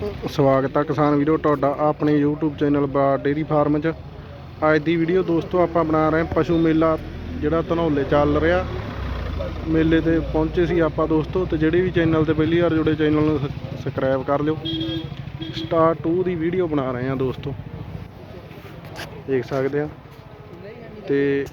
ਸਵਾਗਤ ਆ ਕਿਸਾਨ ਵੀਰੋ, ਤੁਹਾਡਾ ਆਪਣੇ YouTube ਚੈਨਲ ਬਾ ਡੇਰੀ ਫਾਰਮ 'ਚ। ਅੱਜ ਦੀ ਵੀਡੀਓ ਦੋਸਤੋ, ਆਪਾਂ ਬਣਾ ਰਹੇ ਹਾਂ ਪਸ਼ੂ ਮੇਲਾ, ਜਿਹੜਾ ਧਨੌਲੇ ਚੱਲ ਰਿਹਾ। ਮੇਲੇ ਤੇ ਪਹੁੰਚੇ ਸੀ ਆਪਾਂ ਦੋਸਤੋ, ਤੇ ਜਿਹੜੇ ਵੀ ਚੈਨਲ ਤੇ ਪਹਿਲੀ ਵਾਰ ਜੁੜੇ, ਚੈਨਲ ਨੂੰ ਸਬਸਕ੍ਰਾਈਬ ਕਰ ਲਿਓ। ਸਟਾਰ 2 ਦੀ ਵੀਡੀਓ ਬਣਾ ਰਹੇ ਹਾਂ ਦੋਸਤੋ। ਦੇਖ ਸਕਦੇ ਆ। ਤੇ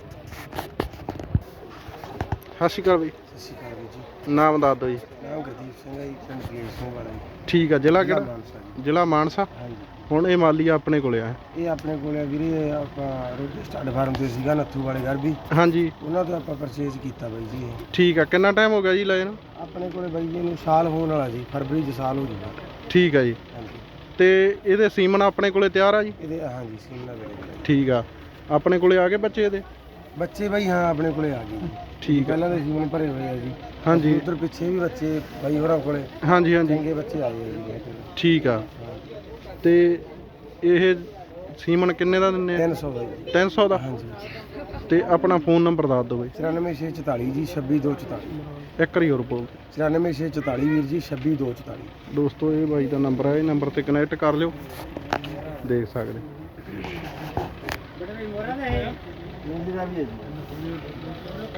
ਸਤਿ ਸ਼੍ਰੀ ਅਕਾਲ ਬਈ। ਸਤਿ ਸ਼੍ਰੀ ਅਕਾਲ ਵੀਰ ਜੀ। ਨਾਮ ਦੱਸ ਦਿਓ ਜੀ। ਨਾਮ ਗੁਰਦੀਪ ਸਿੰਘ ਹੈ ਜੀ ਪਿੰਡ ਸਿੰਘ ਵਾਲਾ ਜੀ। ਠੀਕ ਆ ਜ਼ਿਲ੍ਹਾ ਕਿਹੜਾ? ਮਾਨਸਾ ਜੀ। ਜ਼ਿਲ੍ਹਾ ਮਾਨਸਾ? ਹਾਂਜੀ। ਹੁਣ ਇਹ ਮਾਲੀ ਆਪਣੇ ਕੋਲੇ ਆ। ਇਹ ਆਪਣੇ ਕੋਲ ਹੈ ਵੀਰੇ ਆਪਾਂ ਰੋਟੀ ਸਟਾਰਟ ਫਾਰਮ ਤੇ ਸੀਗਾ ਨੱਥੂ ਵਾਲੇ ਘਰ ਵੀ। ਹਾਂਜੀ। ਉਹਨਾਂ ਤੋਂ ਆਪਾਂ ਪਰਚੇਜ਼ ਕੀਤਾ ਬਾਈ ਜੀ ਇਹ। ਠੀਕ ਆ ਕਿੰਨਾ ਟਾਈਮ ਹੋ ਗਿਆ ਜੀ ਲਏ ਨੂੰ? ਆਪਣੇ ਕੋਲੇ ਬਾਈ ਜੀ ਨੂੰ ਸਾਲ ਹੋਣ ਵਾਲਾ ਜੀ ਫਰਵਰੀ ਚ ਸਾਲ ਹੋ ਜੂਗਾ ਠੀਕ ਆ ਜੀ। ਹਾਂਜੀ। ਤੇ ਇਹਦੇ ਸੀਮਨ ਆਪਣੇ ਕੋਲੇ ਤਿਆਰ ਆ ਜੀ? ਇਹਦੇ ਹਾਂਜੀ ਸੀਮਨਾ ਵੇਲੇ ਠੀਕ ਆ। ਆਪਣੇ ਕੋਲੇ ਆ ਗਏ ਬੱਚੇ ਇਹਦੇ? ਬੱਚੇ ਬਾਈ ਹਾਂ ਆਪਣੇ ਕੋਲੇ ਆ ਗਏ। ਜੀ ਠੀਕ ਆ। ਪਹਿਲਾਂ ਦੇ ਸੀਮਨ ਭਰੇ ਹੋਏ ਆ ਜੀ। ਹਾਂਜੀ। ਉਧਰ ਪਿੱਛੇ ਵੀ ਬੱਚੇ ਬਾਈ ਹੋਰਾਂ ਕੋਲੇ। ਹਾਂਜੀ ਹਾਂਜੀ। ਚੰਗੇ ਬੱਚੇ ਆਏ ਆ ਜੀ। ਮੇਰੇ ਕੋਲ। ਠੀਕ ਆ। ਹਾਂ। ਤੇ ਇਹ ਸੀਮਨ ਕਿੰਨੇ ਦਾ ਦਿੰਨੇ ਆ? 300 ਬਾਈ ਜੀ। 300 ਦਾ? ਹਾਂਜੀ। ਤੇ ਆਪਣਾ ਫੋਨ ਨੰਬਰ ਦੱਸ ਦਿਓ ਬਈ। 94644 ਜੀ 26244 ਇੱਕ ਵਾਰੀ ਹੋਰ ਬੋਲ 94644 ਵੀਰ ਜੀ 26244 ਦੋਸਤੋ ਇਹ ਬਾਈ ਦਾ ਨੰਬਰ ਹੈ ਇਹ ਨੰਬਰ ਤੇ ਕਨੈਕਟ ਕਰ ਲਿਓ। ਦੇਖ ਸਕਦੇ ਹੈ।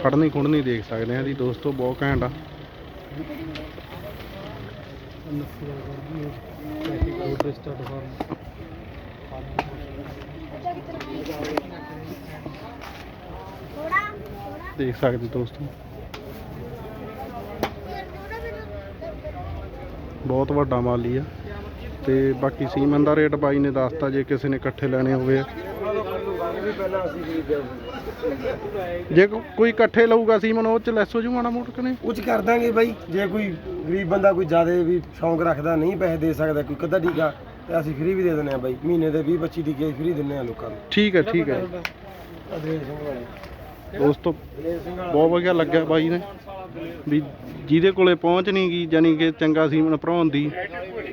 ਖੜਨੀ ਖੁੜਨੀ ਦੇਖ ਸਕਦੇ ਆ ਜੀ, ਦੋਸਤੋ, ਬਹੁਤ ਘੈਂਟ ਆ। ਦੇਖ ਸਕਦੇ ਦੋਸਤੋ। ਬਹੁਤ ਵੱਡਾ ਮਾਲੀ ਆ। ਤੇ ਬਾਕੀ ਸੀਮਨ ਦਾ ਰੇਟ ਬਾਈ ਨੇ ਦੱਸਤਾ, ਜੇ ਕਿਸੇ ਨੇ ਇਕੱਠੇ ਲੈਣੇ ਹੋਵੇ। ਪਹਿਲਾਂ ਅਸੀਂ ਖਰੀਦਿਆ ਸੀ। ਜੇ ਕੋ- ਕੋਈ ਇਕੱਠੇ ਲਊਗਾ ਸੀਮਨ ਉਹ ਚ ਲੈਸ ਹੋ ਜੂ ਮਾੜਾ ਮੋਟਾ ਕਿ ਨਹੀਂ? ਕਰ ਦਾਂਗੇ ਬਾਈ। ਜੇ ਕੋਈ ਗਰੀਬ ਬੰਦਾ ਕੋਈ ਜ਼ਿਆਦਾ ਵੀ ਸ਼ੌਂਕ ਰੱਖਦਾ ਨਹੀਂ ਪੈਸੇ ਦੇ ਸਕਦਾ ਕੋਈ ਕਦਾ ਟੀਕਾ ਤੇ ਅਸੀਂ ਫ੍ਰੀ ਵੀ ਦੇ ਦਿੰਦੇ ਆ ਬਾਈ। ਮਹੀਨੇ ਦੇ 20 25 ਟੀਕੇ ਫ੍ਰੀ ਦਿੰਦੇ ਆ ਲੋਕਾਂ ਨੂੰ। ਠੀਕ ਹੈ ਠੀਕ ਹੈ। ਅਦਰੇਸ਼ ਸਿੰਘ ਵਾਲੇ ਦੋਸਤੋ ਬਹੁਤ ਵਧੀਆ ਲੱਗਿਆ ਬਾਈ ਨੇ। ਵੀ ਜਿਹਦੇ ਕੋਲੇ ਪਹੁੰਚ ਨਹੀਂ ਗਈ ਜਾਨੀ ਕਿ ਚੰਗਾ ਸੀਮਨ ਭਰਾਉਣ ਦੀ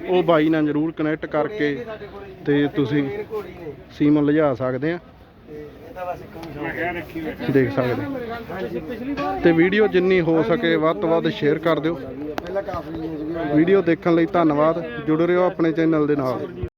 ਉਹ ਬਾਈ ਨਾਲ ਜ਼ਰੂਰ ਕਨੈਕਟ ਕਰਕੇ ਤੇ ਤੁਸੀਂ ਘੋੜੀ ਨੇ ਸੀਮਨ ਲਿਜਾ ਸਕਦੇ ਆ। ਦੇਖ ਸਕਦੇ ਹਾਂਜੀ ਪਿਛਲੀ ਤੇ ਵੀਡੀਓ ਜਿੰਨੀ ਹੋ ਸਕੇ ਵੱਧ ਤੋਂ ਵੱਧ ਸ਼ੇਅਰ ਕਰ ਦਿਓ। ਵੀਡੀਓ ਦੇਖਣ ਲਈ ਧੰਨਵਾਦ। ਜੁੜ ਹੋ ਆਪਣੇ ਚੈਨਲ ਦੇ ਨਾਲ।